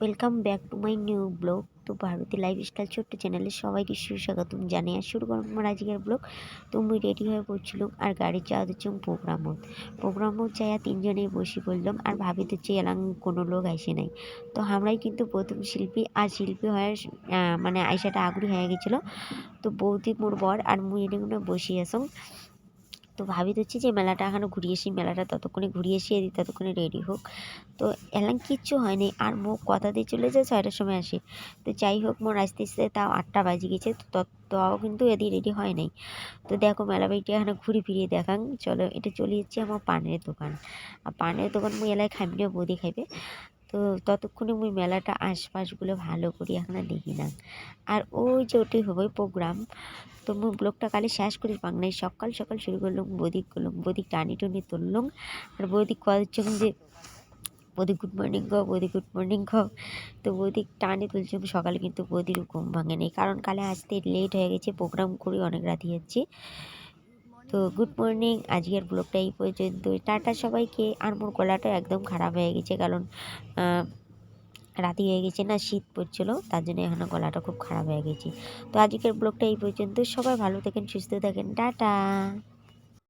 Welcome back to my new blog তো Bharati lifestyle ছোট্ট চ্যানেলে সবাইকে সুস্বাগতম জানিয়ে আর শুরু করলাম আমার আজকের ব্লগ তো মুই রেডি হয়ে পড়ছিলাম আর গাড়ি যাওয়া দিচ্ছিলাম প্রোগ্রামত প্রোগ্রামত চাইয়া তিনজনেই বসে পড়লাম আর ভাবি তো এলাম কোনো লোক আইসে নাই। তো আমরাই কিন্তু প্রথম শিল্পী, আর শিল্পী হয়ে মানে আইসাটা আগুরি হয়ে গেছিল। তো বৌদি মোর বর আর মুই এনে বসে আসম তো ভাবি দিচ্ছি যে মেলাটা এখনও ঘুরিয়ে আসি, মেলাটা ততক্ষণে ঘুরিয়ে এসে এদিক ততক্ষণে রেডি হোক। তো এলাম কিচ্ছু হয়নি, আর মো কথা দিয়ে চলে যায়, ছয়টার সময় আসে। তো যাই হোক মোর আসতে আসতে তাও আটটা বাজে গেছে, তো তাও কিন্তু এদিক রেডি হয় নাই। তো দেখো মেলা বাড়িটা এখানে ঘুরে ফিরিয়ে দেখান চলো এটা চলে যাচ্ছে আমার পানের দোকান। আর পানের দোকান মুই এলাকায় খাইবি বৌদি খাইবে। তো ততক্ষণে মুই মেলাটা আশপাশগুলো ভালো করে, এখানে দেখি না। আর ওই যে ওটাই হবে প্রোগ্রাম, তো মুই ব্লগটা কালে শেষ করি নাই সকাল সকাল শুরু করলাম, বদিক করলাম, বদিক টানি টুনি তুললাম, আর বদিক কয়েকজন যে বৌদি গুড মর্নিং গো বৌদি গুড মর্নিং গো, তো বৌদি টানে তুলছিলাম সকালে কিন্তু বৌদির ঘুম ভাঙে নেই, কারণ কালে আসতে লেট হয়ে গেছে, প্রোগ্রাম করে, অনেক রাতে যাচ্ছি তো গুড মর্নিং আজকের ব্লগটা এই পর্যন্ত টাটা সবাইকে। আর মোর গলাটা একদম খারাপ হয়ে গেছে, কারণ রাতি হয়ে গেছে না, শীত পড়ছিলো, তার জন্য এখন গলাটা খুব খারাপ হয়ে গেছে। তো আজকের ব্লগটা এই পর্যন্ত সবাই ভালো থাকেন, সুস্থ থাকেন। টাটা।